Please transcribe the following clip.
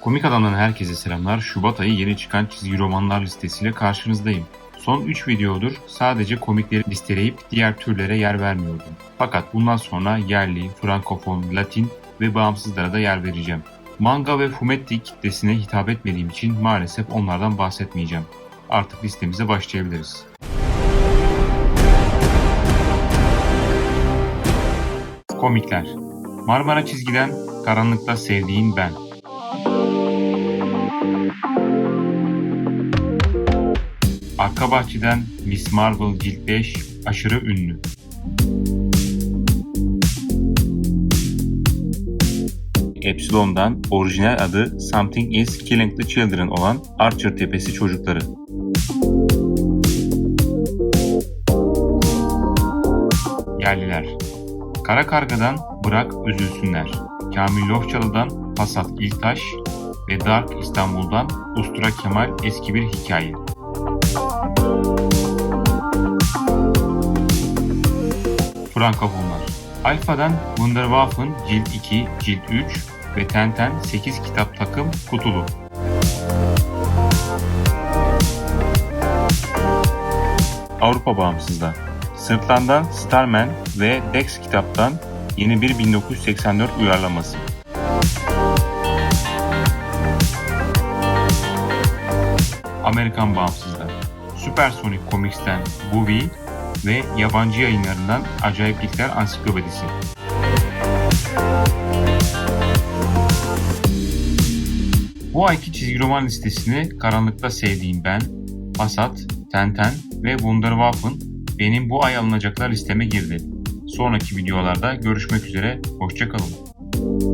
Komik Adam'dan herkese selamlar. Şubat ayı yeni çıkan çizgi romanlar listesiyle karşınızdayım. Son 3 videodur sadece komikleri listeleyip diğer türlere yer vermiyordum. Fakat bundan sonra yerli, frankofon, latin ve bağımsızlara da yer vereceğim. Manga ve fumetti kitlesine hitap etmediğim için maalesef onlardan bahsetmeyeceğim. Artık listemize başlayabiliriz. Komikler Marmara Çizgi'den Karanlıkta Sevdiğin Ben Arka Bahçe'den Miss Marvel Cilt 5 aşırı ünlü. Epsilon'dan orijinal adı Something is Killing the Children olan Archer Tepesi Çocukları. Yerliler Kara Karga'dan Bırak Üzülsünler. Kamil Lofçalı'dan Pasat İltaş ve Dark İstanbul'dan Ustura Kemal Eski Bir Hikaye. Frankofonlar Alfa'dan Wunderwaffen Cilt 2, Cilt 3 ve Tenten 8 kitap takım kutulu. Avrupa Bağımsızlığı Sırtlan'dan Starman ve Dex kitaptan yeni bir 1984 uyarlaması. Amerikan Bağımsızlığı Supersonic Comics'ten Bowie ve yabancı yayınlarından Acayiplikler Ansiklopedisi. Bu ayki çizgi roman listesini Karanlıkta Sevdiğim Ben, Passat, Tenten ve Wunderwaffen benim bu ay alınacaklar listeme girdi. Sonraki videolarda görüşmek üzere, hoşçakalın.